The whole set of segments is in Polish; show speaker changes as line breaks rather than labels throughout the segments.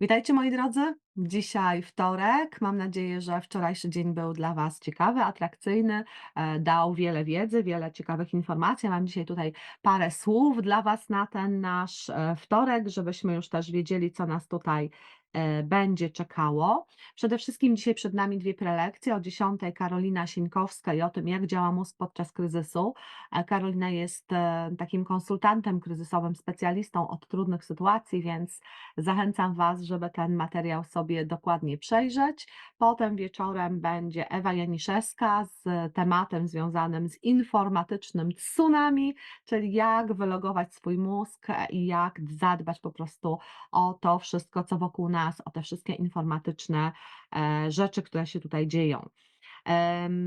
Witajcie moi drodzy. Dzisiaj wtorek. Mam nadzieję, że wczorajszy dzień był dla Was ciekawy, atrakcyjny, e, dał wiele wiedzy, wiele ciekawych informacji. Mam dzisiaj tutaj parę słów dla Was na ten nasz e, wtorek, żebyśmy już też wiedzieli, co nas tutaj będzie czekało. Przede wszystkim dzisiaj przed nami dwie prelekcje. O 10 Karolina Sieńkowska i o tym, jak działa mózg podczas kryzysu. E, Karolina jest e, takim konsultantem kryzysowym, specjalistą od trudnych sytuacji, więc Zachęcam Was, żeby ten materiał sobie dokładnie przejrzeć. Potem wieczorem będzie Ewa Janiszewska z tematem związanym z informatycznym tsunami, czyli jak wylogować swój mózg i jak zadbać po prostu o to wszystko, co wokół nas, o te wszystkie informatyczne e, rzeczy, które się tutaj dzieją.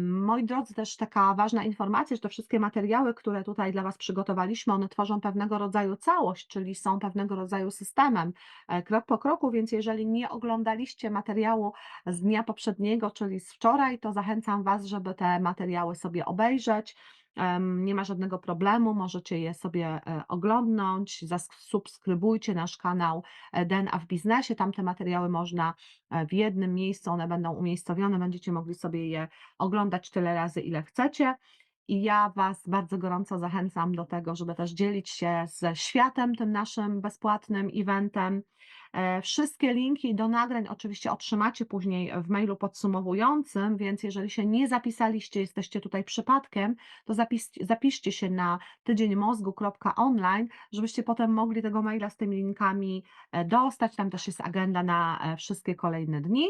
Moi drodzy, też taka ważna informacja, że te wszystkie materiały, które tutaj dla Was przygotowaliśmy, one tworzą pewnego rodzaju całość, czyli są pewnego rodzaju systemem, e, krok po kroku, więc jeżeli nie oglądaliście materiału z dnia poprzedniego, czyli z wczoraj, to zachęcam Was, żeby te materiały sobie obejrzeć. Nie ma żadnego problemu, możecie je sobie e, oglądnąć. Zasubskrybujcie nasz kanał e, DNA w biznesie. Tam te materiały można e, w jednym miejscu, one będą umiejscowione, będziecie mogli sobie je oglądać tyle razy, ile chcecie. I ja Was bardzo gorąco zachęcam do tego, żeby też dzielić się ze światem tym naszym bezpłatnym eventem. E, Wszystkie linki do nagrań oczywiście otrzymacie później w mailu podsumowującym, więc jeżeli się nie zapisaliście, jesteście tutaj przypadkiem, to zapis, zapiszcie się na tydzienmozgu.online, żebyście potem mogli tego maila z tymi linkami e, dostać. Tam też jest agenda na e, wszystkie kolejne dni.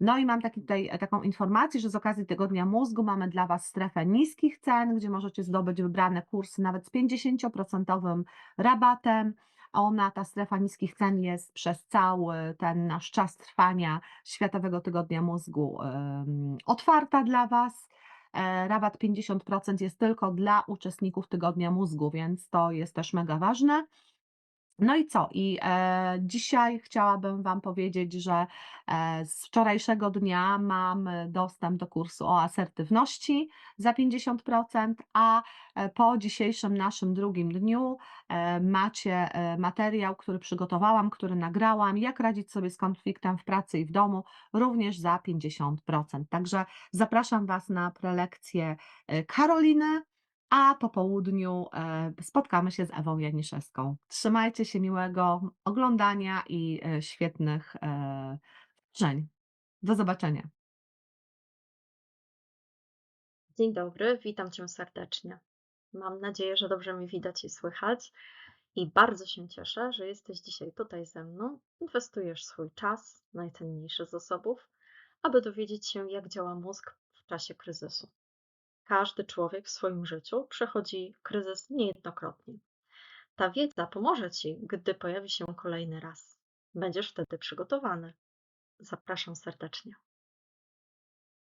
No i mam taki tutaj taką informację, że z okazji Tygodnia Mózgu mamy dla Was strefę niskich cen, gdzie możecie zdobyć wybrane kursy nawet z 50% rabatem. Ona, ta strefa niskich cen jest przez cały ten nasz czas trwania Światowego Tygodnia Mózgu otwarta dla Was. E, Rabat 50% jest tylko dla uczestników Tygodnia Mózgu, więc to jest też mega ważne. No i co? I e, dzisiaj chciałabym Wam powiedzieć, że e, z wczorajszego dnia mam dostęp do kursu o asertywności za 50%, a e, po dzisiejszym naszym drugim dniu e, macie e, materiał, który przygotowałam, który nagrałam, jak radzić sobie z konfliktem w pracy i w domu, również za 50%. Także zapraszam Was na prelekcję e, Karoliny a po południu e, spotkamy się z Ewą Janiszewską. Trzymajcie się miłego oglądania i e, świetnych e, wrażeń. Do zobaczenia.
Dzień dobry, witam Cię serdecznie. Mam nadzieję, że dobrze mi widać i słychać. I bardzo się cieszę, że jesteś dzisiaj tutaj ze mną. Inwestujesz swój czas, najcenniejszy z zasobów, aby dowiedzieć się, jak działa mózg w czasie kryzysu. Każdy człowiek w swoim życiu przechodzi kryzys niejednokrotnie. Ta wiedza pomoże Ci, gdy pojawi się kolejny raz. Będziesz wtedy przygotowany. Zapraszam serdecznie.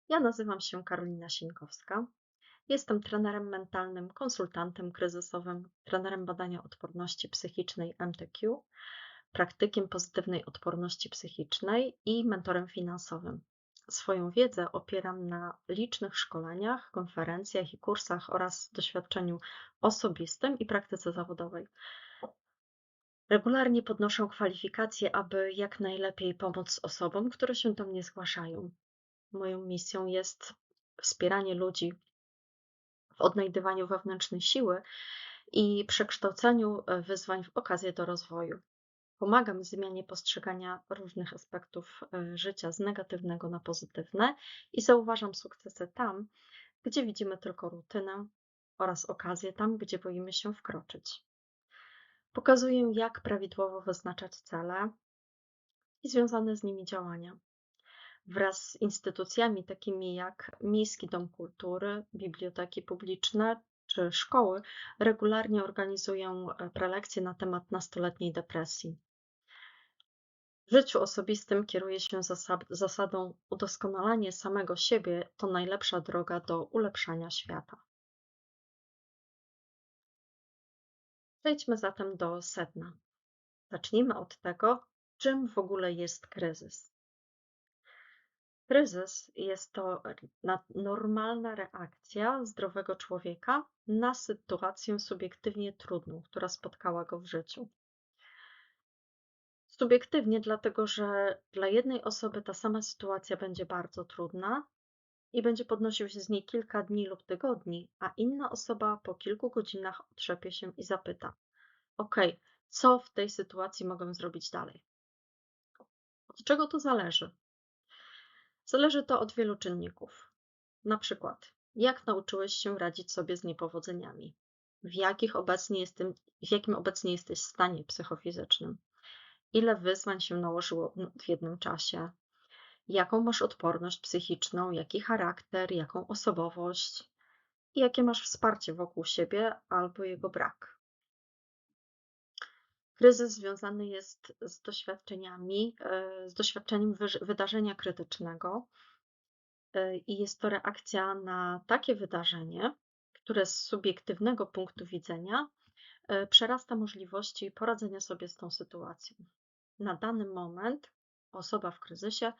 Ja nazywam się Karolina Sieńkowska. Jestem trenerem mentalnym, konsultantem kryzysowym, trenerem badania odporności psychicznej MTQ, praktykiem pozytywnej odporności psychicznej i mentorem finansowym. Swoją wiedzę opieram na licznych szkoleniach, konferencjach i kursach oraz doświadczeniu osobistym i praktyce zawodowej. Regularnie podnoszę kwalifikacje, aby jak najlepiej pomóc osobom, które się do mnie zgłaszają. Moją misją jest wspieranie ludzi w odnajdywaniu wewnętrznej siły i przekształceniu e, wyzwań w okazję do rozwoju. Pomagam w zmianie postrzegania różnych aspektów e, życia z negatywnego na pozytywne i zauważam sukcesy tam, gdzie widzimy tylko rutynę oraz okazję tam, gdzie boimy się wkroczyć. Pokazuję, jak prawidłowo wyznaczać cele i związane z nimi działania wraz z instytucjami takimi jak Miejski Dom Kultury, biblioteki publiczne czy szkoły regularnie organizują e, prelekcje na temat nastoletniej depresji. W życiu osobistym kieruję się zasad, zasadą udoskonalanie samego siebie to najlepsza droga do ulepszania świata. Przejdźmy zatem do sedna. Zacznijmy od tego, czym w ogóle jest kryzys. Kryzys jest to normalna reakcja zdrowego człowieka na sytuację subiektywnie trudną, która spotkała go w życiu. Subiektywnie, dlatego że dla jednej osoby ta sama sytuacja będzie bardzo trudna i będzie podnosił się z niej kilka dni lub tygodni, a inna osoba po kilku godzinach otrzepie się i zapyta: OK, co w tej sytuacji mogę zrobić dalej? Od czego to zależy? Zależy to od wielu czynników. Na przykład, jak nauczyłeś się radzić sobie z niepowodzeniami? W, jakich obecnie jestem, w jakim obecnie jesteś stanie psychofizycznym? Ile wyzwań się nałożyło w jednym czasie? Jaką masz odporność psychiczną, jaki charakter, jaką osobowość i jakie masz wsparcie wokół siebie albo jego brak. Kryzys związany jest z doświadczeniami, e, z doświadczeniem wydarzenia krytycznego e, i jest to reakcja na takie wydarzenie, które z subiektywnego punktu widzenia e, przerasta możliwości poradzenia sobie z tą sytuacją. Na dany moment osoba w kryzysie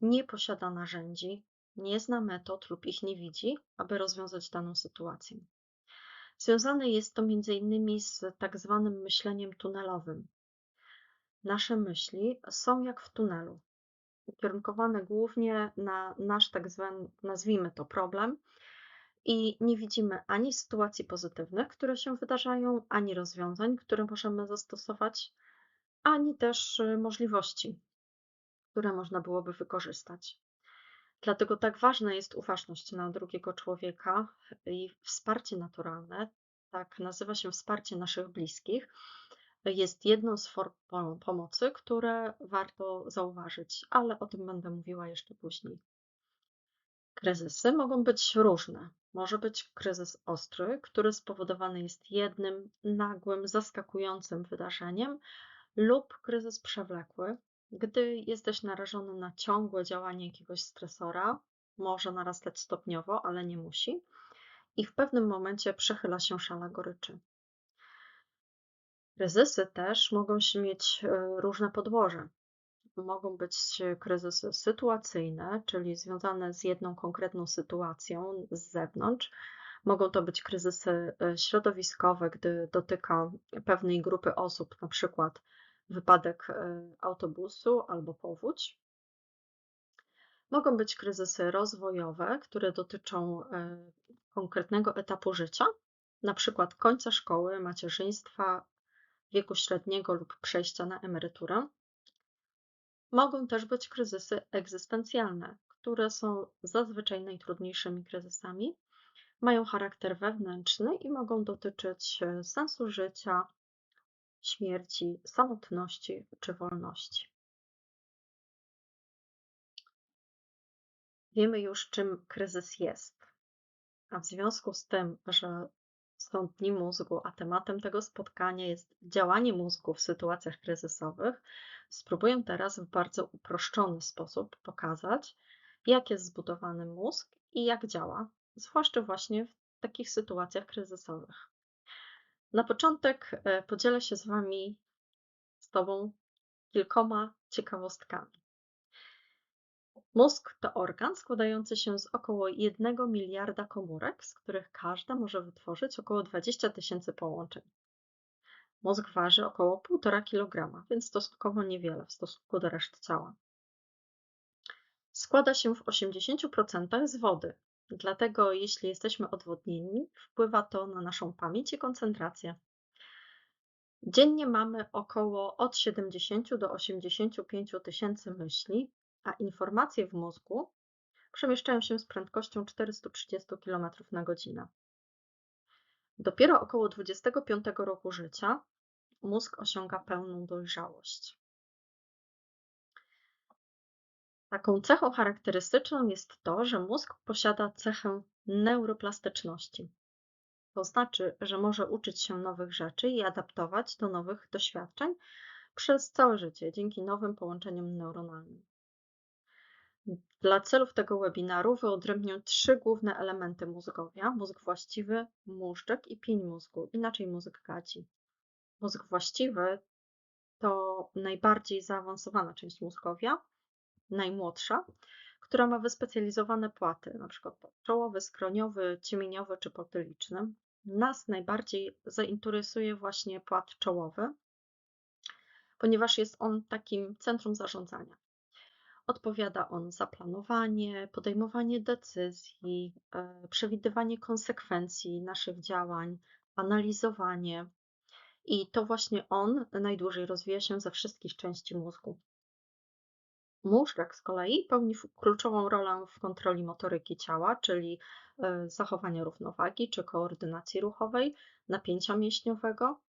nie posiada narzędzi, nie zna metod lub ich nie widzi, aby rozwiązać daną sytuację. Związane jest to innymi z tak zwanym myśleniem tunelowym. Nasze myśli są jak w tunelu, ukierunkowane głównie na nasz tak zwany, nazwijmy to problem, i nie widzimy ani sytuacji pozytywnych, które się wydarzają, ani rozwiązań, które możemy zastosować, ani też y, możliwości, które można byłoby wykorzystać. Dlatego tak ważna jest uważność na drugiego człowieka i wsparcie naturalne, tak nazywa się wsparcie naszych bliskich, jest jedną z form pomocy, które warto zauważyć, ale o tym będę mówiła jeszcze później. Kryzysy mogą być różne. Może być kryzys ostry, który spowodowany jest jednym nagłym, zaskakującym wydarzeniem, lub kryzys przewlekły, gdy jesteś narażony na ciągłe działanie jakiegoś stresora, może narastać stopniowo, ale nie musi, i w pewnym momencie przechyla się szala goryczy. Kryzysy też mogą mieć e, różne podłoże. Mogą być kryzysy sytuacyjne, czyli związane z jedną konkretną sytuacją z zewnątrz. Mogą to być kryzysy e, środowiskowe, gdy dotyka pewnej grupy osób, na przykład wypadek e, autobusu albo powódź. Mogą być kryzysy rozwojowe, które dotyczą e, konkretnego etapu życia, na przykład końca szkoły, macierzyństwa, wieku średniego lub przejścia na emeryturę. Mogą też być kryzysy egzystencjalne, które są zazwyczaj najtrudniejszymi kryzysami, mają charakter wewnętrzny i mogą dotyczyć e, sensu życia, śmierci, samotności czy wolności. Wiemy już, czym kryzys jest, a w związku z tym, że są dni mózgu, a tematem tego spotkania jest działanie mózgu w sytuacjach kryzysowych, spróbuję teraz w bardzo uproszczony sposób pokazać, jak jest zbudowany mózg i jak działa, zwłaszcza właśnie w takich sytuacjach kryzysowych. Na początek e, podzielę się z Wami, z Tobą, kilkoma ciekawostkami. Mózg to organ składający się z około 1 miliarda komórek, z których każda może wytworzyć około 20 tysięcy połączeń. Mózg waży około 1,5 kg, więc stosunkowo niewiele w stosunku do reszty ciała. Składa się w 80% z wody, Dlatego, jeśli jesteśmy odwodnieni, wpływa to na naszą pamięć i koncentrację. Dziennie mamy około od 70 do 85 tysięcy myśli, a informacje w mózgu przemieszczają się z prędkością 430 km na godzinę. Dopiero około 25 roku życia mózg osiąga pełną dojrzałość. Taką cechą charakterystyczną jest to, że mózg posiada cechę neuroplastyczności. To znaczy, że może uczyć się nowych rzeczy i adaptować do nowych doświadczeń przez całe życie dzięki nowym połączeniom neuronalnym. Dla celów tego webinaru wyodrębnię trzy główne elementy mózgowia: mózg właściwy, móżdżek i pień mózgu, inaczej mózg gadzi. Mózg właściwy to najbardziej zaawansowana część mózgowia, najmłodsza, która ma wyspecjalizowane płaty, np. czołowy, skroniowy, ciemieniowy czy potyliczny. Nas najbardziej zainteresuje właśnie płat czołowy, ponieważ jest on takim centrum zarządzania. Odpowiada on za planowanie, podejmowanie decyzji, e, przewidywanie konsekwencji naszych działań, analizowanie. I to właśnie on najdłużej rozwija się ze wszystkich części mózgu. Mózg z kolei pełni kluczową rolę w kontroli motoryki ciała, czyli e, zachowania równowagi czy koordynacji ruchowej, napięcia mięśniowego.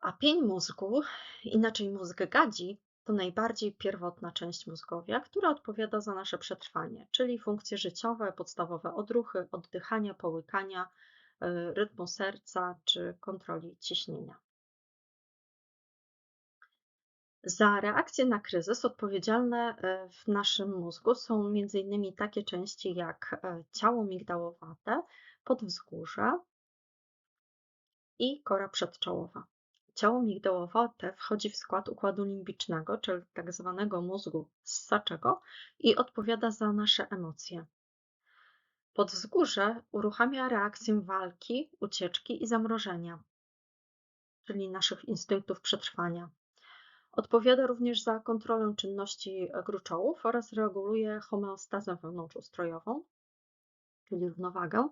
A pień mózgu, inaczej mózg gadzi, to najbardziej pierwotna część mózgowia, która odpowiada za nasze przetrwanie, czyli funkcje życiowe, podstawowe odruchy, oddychania, połykania, e, rytmu serca czy kontroli ciśnienia. Za reakcje na kryzys odpowiedzialne e, w naszym mózgu są m.in. takie części jak e, ciało migdałowate, podwzgórze i kora przedczołowa. Ciało migdałowate wchodzi w skład układu limbicznego, czyli tak zwanego mózgu ssaczego i odpowiada za nasze emocje. Podwzgórze uruchamia reakcję walki, ucieczki i zamrożenia, czyli naszych instynktów przetrwania. Odpowiada również za kontrolę czynności gruczołów oraz reguluje homeostazę wewnątrzustrojową, czyli równowagę,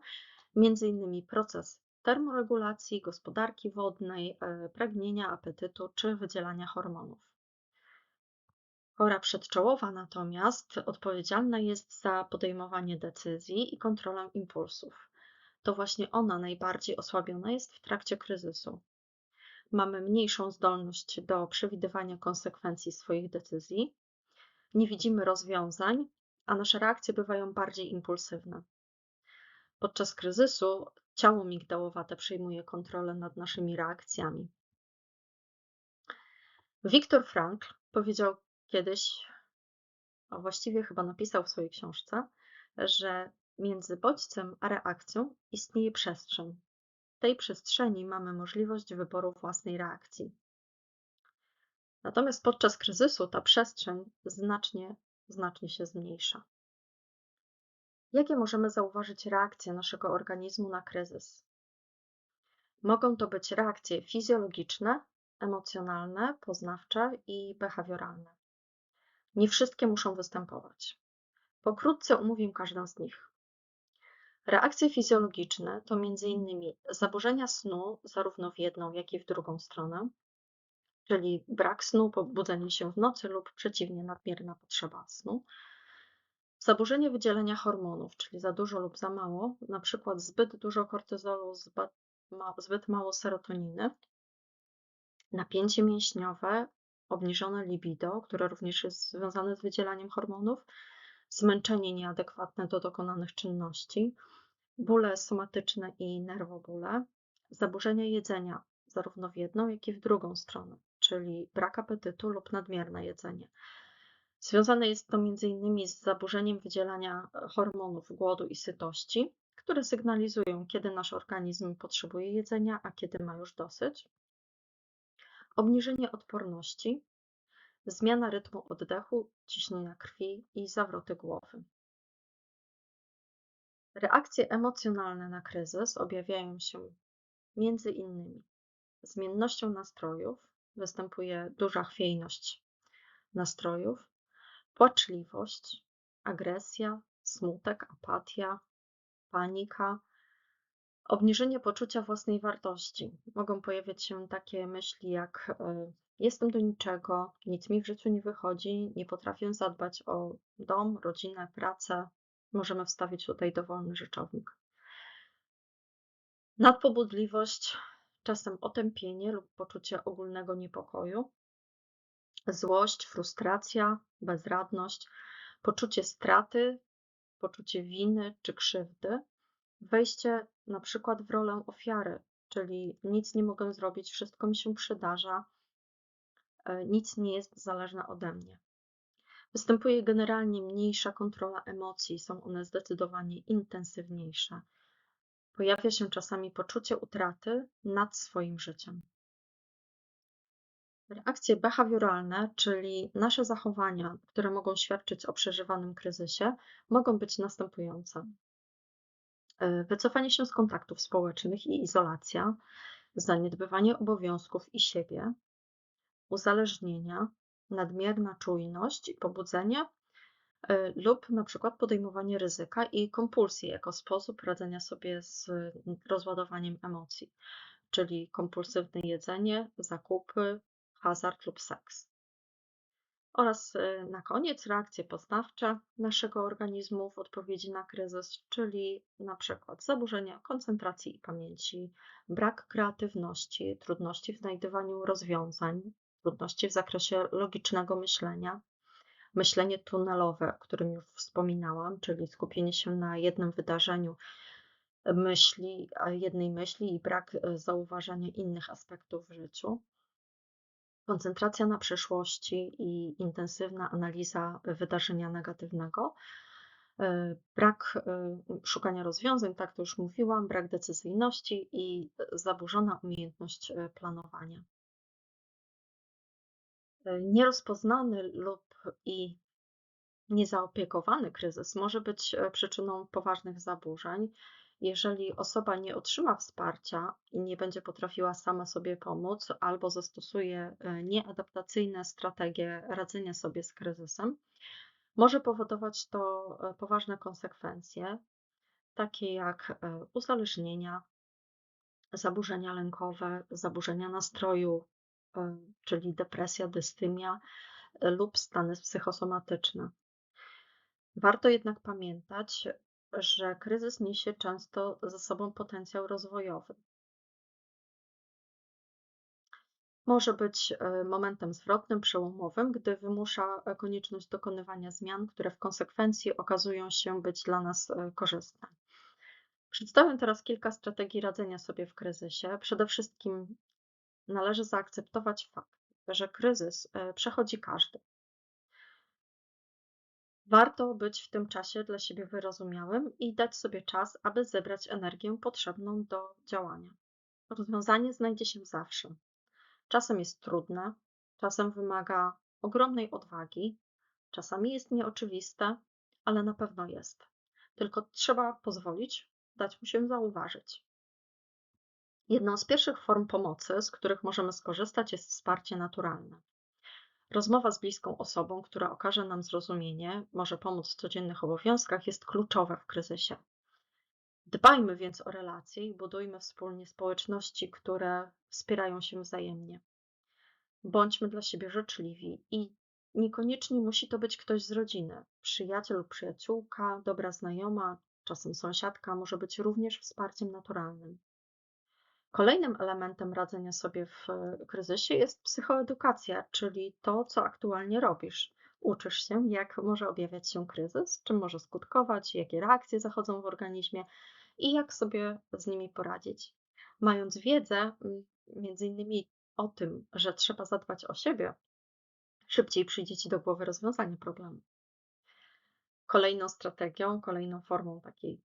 między innymi proces termoregulacji, gospodarki wodnej, e, pragnienia, apetytu czy wydzielania hormonów. Kora przedczołowa natomiast odpowiedzialna jest za podejmowanie decyzji i kontrolę impulsów. To właśnie ona najbardziej osłabiona jest w trakcie kryzysu. Mamy mniejszą zdolność do przewidywania konsekwencji swoich decyzji, nie widzimy rozwiązań, a nasze reakcje bywają bardziej impulsywne. Podczas kryzysu ciało migdałowate przejmuje kontrolę nad naszymi reakcjami. Viktor Frankl powiedział kiedyś, a właściwie chyba napisał w swojej książce, że między bodźcem a reakcją istnieje przestrzeń. Tej przestrzeni mamy możliwość wyboru własnej reakcji. Natomiast podczas kryzysu ta przestrzeń znacznie, znacznie się zmniejsza. Jakie możemy zauważyć reakcje naszego organizmu na kryzys? Mogą to być reakcje fizjologiczne, emocjonalne, poznawcze i behawioralne. Nie wszystkie muszą występować. Pokrótce omówię każdą z nich. Reakcje fizjologiczne to m.in. zaburzenia snu zarówno w jedną, jak i w drugą stronę, czyli brak snu, pobudzenie się w nocy lub przeciwnie, nadmierna potrzeba snu, Zaburzenie wydzielenia hormonów, czyli za dużo lub za mało, na przykład zbyt dużo kortyzolu, zbyt mało serotoniny, napięcie mięśniowe, obniżone libido, które również jest związane z wydzielaniem hormonów, zmęczenie nieadekwatne do dokonanych czynności, bóle somatyczne i nerwobóle, zaburzenia jedzenia zarówno w jedną, jak i w drugą stronę, czyli brak apetytu lub nadmierne jedzenie, Związane jest to m.in. z zaburzeniem wydzielania hormonów głodu i sytości, które sygnalizują, kiedy nasz organizm potrzebuje jedzenia, a kiedy ma już dosyć. Obniżenie odporności, zmiana rytmu oddechu, ciśnienia krwi i zawroty głowy. Reakcje emocjonalne na kryzys objawiają się między innymi zmiennością nastrojów, występuje duża chwiejność nastrojów, płaczliwość, agresja, smutek, apatia, panika, obniżenie poczucia własnej wartości. Mogą pojawiać się takie myśli jak e, jestem do niczego, nic mi w życiu nie wychodzi, nie potrafię zadbać o dom, rodzinę, pracę. Możemy wstawić tutaj dowolny rzeczownik. Nadpobudliwość, czasem otępienie lub poczucie ogólnego niepokoju, złość, frustracja, bezradność, poczucie straty, poczucie winy czy krzywdy, wejście na przykład w rolę ofiary, czyli nic nie mogę zrobić, wszystko mi się przydarza, e, nic nie jest zależne ode mnie. Występuje generalnie mniejsza kontrola emocji, są one zdecydowanie intensywniejsze. Pojawia się czasami poczucie utraty nad swoim życiem. Reakcje behawioralne, czyli nasze zachowania, które mogą świadczyć o przeżywanym kryzysie, mogą być następujące. E, wycofanie się z kontaktów społecznych i izolacja, zaniedbywanie obowiązków i siebie, uzależnienia, nadmierna czujność i pobudzenie y, lub na przykład podejmowanie ryzyka i kompulsji jako sposób radzenia sobie z rozładowaniem emocji, czyli kompulsywne jedzenie, zakupy, hazard lub seks. Oraz y, na koniec reakcje poznawcze naszego organizmu w odpowiedzi na kryzys, czyli na przykład zaburzenia koncentracji i pamięci, brak kreatywności, trudności w znajdowaniu rozwiązań, trudności w zakresie logicznego myślenia, myślenie tunelowe, o którym już wspominałam, czyli skupienie się na jednym wydarzeniu myśli, jednej myśli i brak y, zauważania innych aspektów w życiu koncentracja na przeszłości i intensywna analiza wydarzenia negatywnego, e, brak e, szukania rozwiązań, tak to już mówiłam, brak decyzyjności i zaburzona umiejętność e, planowania. Nierozpoznany lub i niezaopiekowany kryzys może być przyczyną poważnych zaburzeń, jeżeli osoba nie otrzyma wsparcia i nie będzie potrafiła sama sobie pomóc, albo zastosuje e, nieadaptacyjne strategie radzenia sobie z kryzysem, może powodować to e, poważne konsekwencje, takie jak e, uzależnienia, zaburzenia lękowe, zaburzenia nastroju, czyli depresja, dystymia lub stany psychosomatyczne. Warto jednak pamiętać, że kryzys niesie często ze sobą potencjał rozwojowy. Może być e, momentem zwrotnym, przełomowym, gdy wymusza e, konieczność dokonywania zmian, które w konsekwencji okazują się być dla nas e, korzystne. Przedstawię teraz kilka strategii radzenia sobie w kryzysie. Przede wszystkim należy zaakceptować fakt, że kryzys przechodzi każdy. Warto być w tym czasie dla siebie wyrozumiałym i dać sobie czas, aby zebrać energię potrzebną do działania. Rozwiązanie znajdzie się zawsze. Czasem jest trudne, czasem wymaga ogromnej odwagi, czasami jest nieoczywiste, ale na pewno jest. Tylko trzeba pozwolić dać mu się zauważyć. Jedną z pierwszych form pomocy, z których możemy skorzystać, jest wsparcie naturalne. Rozmowa z bliską osobą, która okaże nam zrozumienie, może pomóc w codziennych obowiązkach, jest kluczowa w kryzysie. Dbajmy więc o relacje i budujmy wspólnie społeczności, które wspierają się wzajemnie. Bądźmy dla siebie życzliwi i niekoniecznie musi to być ktoś z rodziny. Przyjaciel lub przyjaciółka, dobra znajoma, czasem sąsiadka może być również wsparciem naturalnym. Kolejnym elementem radzenia sobie w e, kryzysie jest psychoedukacja, czyli to, co aktualnie robisz. Uczysz się, jak może objawiać się kryzys, czym może skutkować, jakie reakcje zachodzą w organizmie i jak sobie z nimi poradzić. Mając wiedzę, między innymi o tym, że trzeba zadbać o siebie, szybciej przyjdzie Ci do głowy rozwiązanie problemu. Kolejną strategią, kolejną formą takiej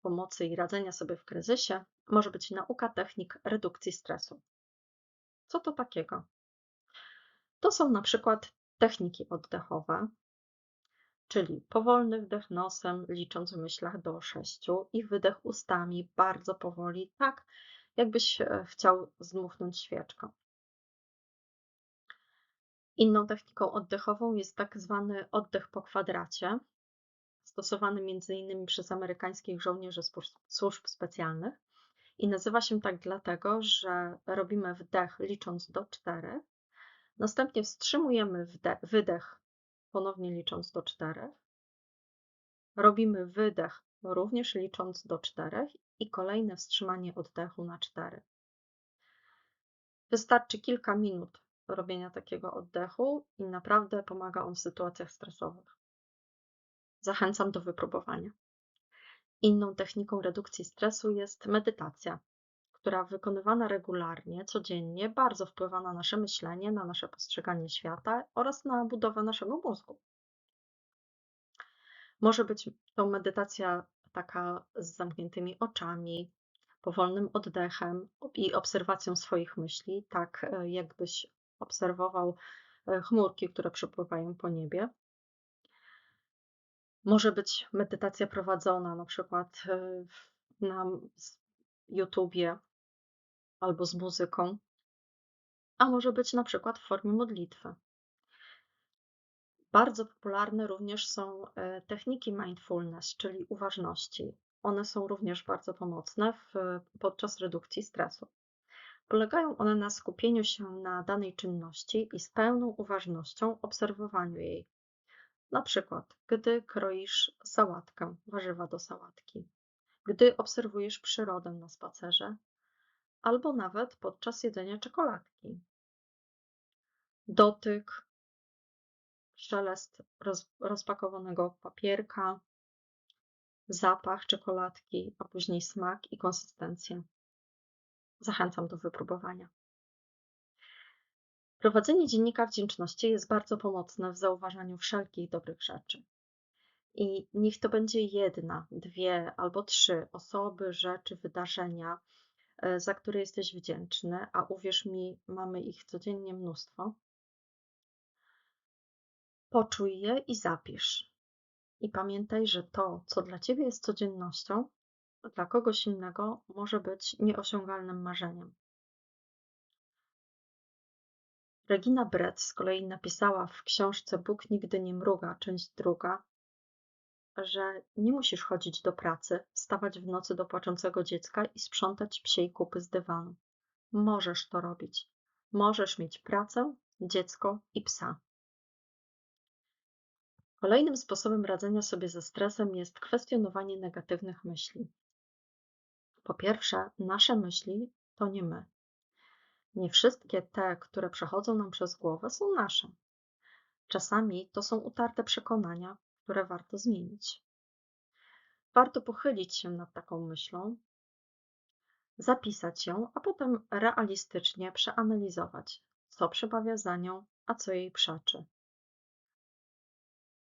pomocy i radzenia sobie w kryzysie może być nauka technik redukcji stresu. Co to takiego? To są na przykład techniki oddechowe, czyli powolny wdech nosem, licząc w myślach do sześciu, i wydech ustami bardzo powoli, tak jakbyś e, chciał zdmuchnąć świeczkę. Inną techniką oddechową jest tak zwany oddech po kwadracie, stosowany m.in. przez amerykańskich żołnierzy służb specjalnych. I nazywa się tak dlatego, że robimy wdech licząc do czterech, następnie wstrzymujemy wydech ponownie licząc do czterech, robimy wydech również licząc do czterech i kolejne wstrzymanie oddechu na cztery. Wystarczy kilka minut robienia takiego oddechu i naprawdę pomaga on w sytuacjach stresowych. Zachęcam do wypróbowania. Inną techniką redukcji stresu jest medytacja, która wykonywana regularnie, codziennie, bardzo wpływa na nasze myślenie, na nasze postrzeganie świata oraz na budowę naszego mózgu. Może być to medytacja taka z zamkniętymi oczami, powolnym oddechem i obserwacją swoich myśli, tak e, jakbyś obserwował e, chmurki, które przepływają po niebie. Może być medytacja prowadzona na przykład e, na YouTubie albo z muzyką. a może być na przykład w formie modlitwy. Bardzo popularne również są e, techniki mindfulness, czyli uważności. One są również bardzo pomocne w, podczas redukcji stresu. Polegają one na skupieniu się na danej czynności i z pełną uważnością obserwowaniu jej. Na przykład, gdy kroisz sałatkę, warzywa do sałatki, gdy obserwujesz przyrodę na spacerze, albo nawet podczas jedzenia czekoladki. Dotyk, szelest roz, rozpakowanego papierka, zapach czekoladki, a później smak i konsystencja. Zachęcam do wypróbowania. Prowadzenie dziennika wdzięczności jest bardzo pomocne w zauważaniu wszelkich dobrych rzeczy. I niech to będzie jedna, dwie albo trzy osoby, rzeczy, wydarzenia, e, za które jesteś wdzięczny, a uwierz mi, mamy ich codziennie mnóstwo. Poczuj je i zapisz. I pamiętaj, że to, co dla ciebie jest codziennością, dla kogoś innego może być nieosiągalnym marzeniem. Regina Brett z kolei napisała w książce Bóg nigdy nie mruga, część druga, że nie musisz chodzić do pracy, wstawać w nocy do płaczącego dziecka i sprzątać psiej kupy z dywanu. Możesz to robić. Możesz mieć pracę, dziecko i psa. Kolejnym sposobem radzenia sobie ze stresem jest kwestionowanie negatywnych myśli. Po pierwsze, nasze myśli to nie my. Nie wszystkie te, które przechodzą nam przez głowę, są nasze. Czasami to są utarte przekonania, które warto zmienić. Warto pochylić się nad taką myślą, zapisać ją, a potem realistycznie przeanalizować, co przemawia za nią, a co jej przeczy.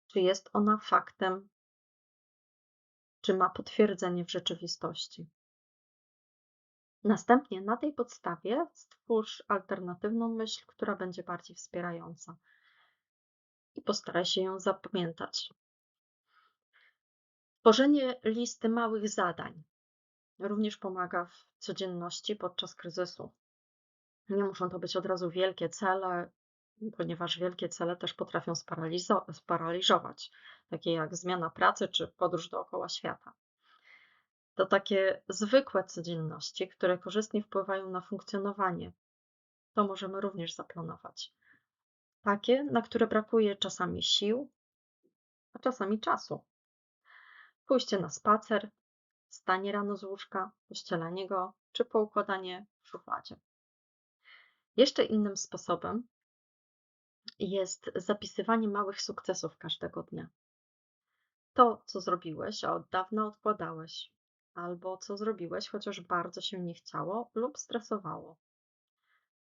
Czy jest ona faktem, czy ma potwierdzenie w rzeczywistości. Następnie na tej podstawie stwórz alternatywną myśl, która będzie bardziej wspierająca i postaraj się ją zapamiętać. Tworzenie listy małych zadań również pomaga w codzienności podczas kryzysu. Nie muszą to być od razu wielkie cele, ponieważ wielkie cele też potrafią sparaliżować, takie jak zmiana pracy czy podróż dookoła świata. To takie zwykłe codzienności, które korzystnie wpływają na funkcjonowanie. To możemy również zaplanować. Takie, na które brakuje czasami sił, a czasami czasu. Pójście na spacer, stanie rano z łóżka, pościelenie go czy poukładanie w szufladzie. Jeszcze innym sposobem jest zapisywanie małych sukcesów każdego dnia. To, co zrobiłeś, a od dawna odkładałeś, albo co zrobiłeś, chociaż bardzo się nie chciało lub stresowało.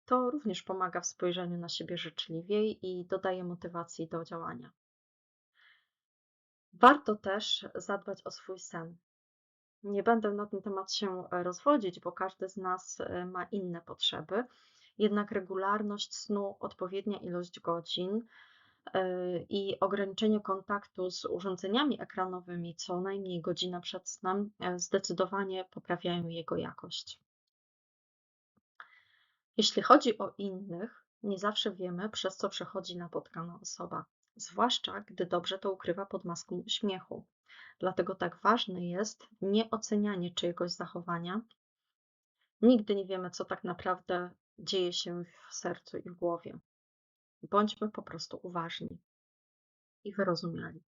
To również pomaga w spojrzeniu na siebie życzliwiej i dodaje motywacji do działania. Warto też zadbać o swój sen. Nie będę na ten temat się rozwodzić, bo każdy z nas e, ma inne potrzeby. Jednak regularność snu, odpowiednia ilość godzin i ograniczenie kontaktu z urządzeniami ekranowymi co najmniej godzina przed snem e, zdecydowanie poprawiają jego jakość. Jeśli chodzi o innych, nie zawsze wiemy, przez co przechodzi napotkana osoba, zwłaszcza gdy dobrze to ukrywa pod maską uśmiechu. Dlatego tak ważne jest nieocenianie czyjegoś zachowania. Nigdy nie wiemy, co tak naprawdę dzieje się w sercu i w głowie. Bądźmy po prostu uważni i wyrozumiali.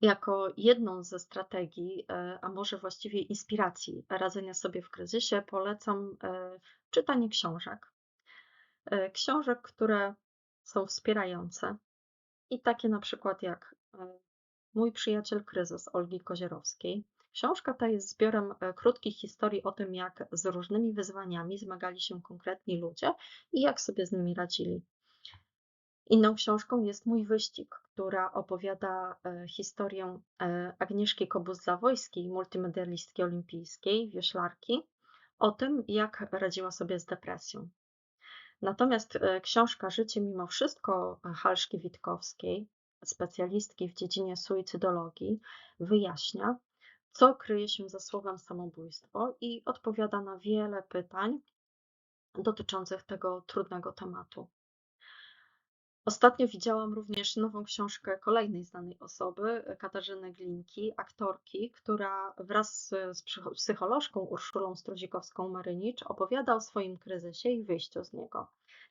Jako jedną ze strategii, e, a może właściwie inspiracji radzenia sobie w kryzysie, polecam e, czytanie książek. E, książek, które są wspierające i takie na przykład jak Mój przyjaciel kryzys Olgi Kozierowskiej. Książka ta jest zbiorem krótkich historii o tym, jak z różnymi wyzwaniami zmagali się konkretni ludzie i jak sobie z nimi radzili. Inną książką jest Mój wyścig, która opowiada e, historię e, Agnieszki Kobus-Zawojskiej, multimedialistki olimpijskiej, wioślarki, o tym, jak radziła sobie z depresją. Natomiast e, książka Życie mimo wszystko Halszki Witkowskiej, specjalistki w dziedzinie suicydologii, wyjaśnia, co kryje się za słowem samobójstwo i odpowiada na wiele pytań dotyczących tego trudnego tematu. Ostatnio widziałam również nową książkę kolejnej znanej osoby, Katarzyny Glinki, aktorki, która wraz z z psycho- psycholożką Urszulą Struzikowską-Marynicz opowiada o swoim kryzysie i wyjściu z niego.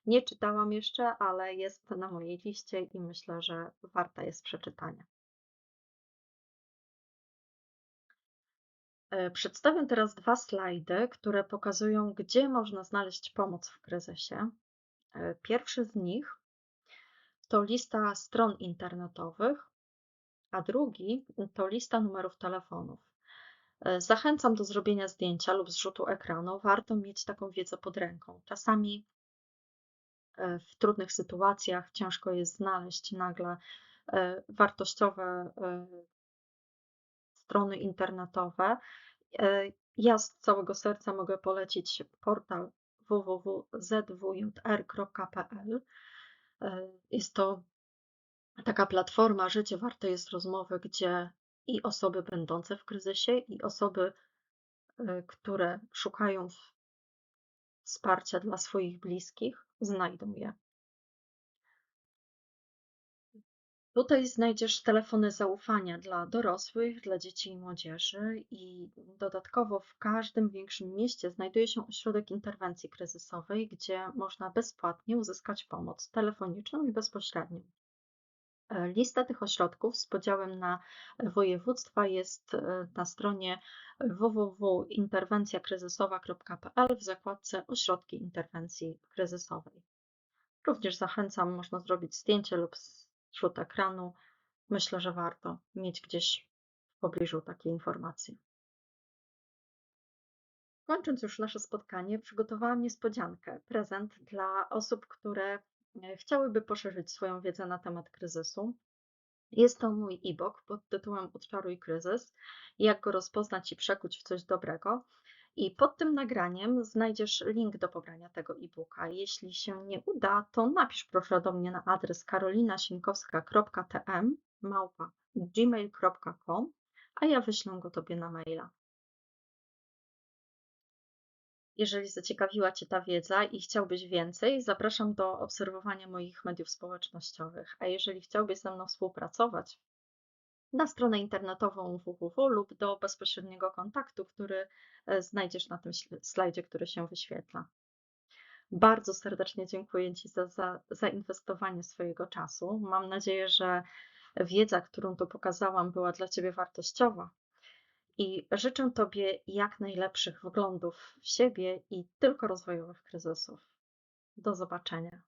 Nie czytałam jeszcze, ale jest na mojej liście i myślę, że warta jest przeczytania. Przedstawię teraz dwa slajdy, które pokazują, gdzie można znaleźć pomoc w kryzysie. E, Pierwszy z nich to lista stron internetowych, a drugi to lista numerów telefonów. E, Zachęcam do zrobienia zdjęcia lub zrzutu ekranu. Warto mieć taką wiedzę pod ręką. Czasami e, w trudnych sytuacjach ciężko jest znaleźć nagle e, wartościowe e, strony internetowe. E, Ja z całego serca mogę polecić portal www.zwjr.pl. E, Jest to taka platforma Życie warte jest rozmowy, gdzie i osoby będące w kryzysie, i osoby, e, które szukają wsparcia dla swoich bliskich, znajdą je. Tutaj znajdziesz telefony zaufania dla dorosłych, dla dzieci i młodzieży, i dodatkowo w każdym większym mieście znajduje się ośrodek interwencji kryzysowej, gdzie można bezpłatnie uzyskać pomoc telefoniczną i bezpośrednią. E, Lista tych ośrodków z podziałem na województwa jest e, na stronie www.interwencjakryzysowa.pl w zakładce Ośrodki Interwencji Kryzysowej. Również zachęcam, można zrobić zdjęcie lub zrzut ekranu. Myślę, że warto mieć gdzieś w pobliżu takie informacje. Kończąc już nasze spotkanie, przygotowałam niespodziankę, prezent dla osób, które e, chciałyby poszerzyć swoją wiedzę na temat kryzysu. Jest to mój e-book pod tytułem Odczaruj kryzys, jak go rozpoznać i przekuć w coś dobrego. I pod tym nagraniem znajdziesz link do pobrania tego e-booka. Jeśli się nie uda, to napisz proszę do mnie na adres karolinasinkowska.tm gmail.com, a ja wyślę go Tobie na maila. Jeżeli zaciekawiła Cię ta wiedza i chciałbyś więcej, zapraszam do obserwowania moich mediów społecznościowych. A jeżeli chciałbyś ze mną współpracować, na stronę internetową www lub do bezpośredniego kontaktu, który e, znajdziesz na tym slajdzie, który się wyświetla. Bardzo serdecznie dziękuję Ci za, za zainwestowanie swojego czasu. Mam nadzieję, że wiedza, którą tu pokazałam, była dla Ciebie wartościowa. I życzę Tobie jak najlepszych wglądów w siebie i tylko rozwojowych kryzysów. Do zobaczenia.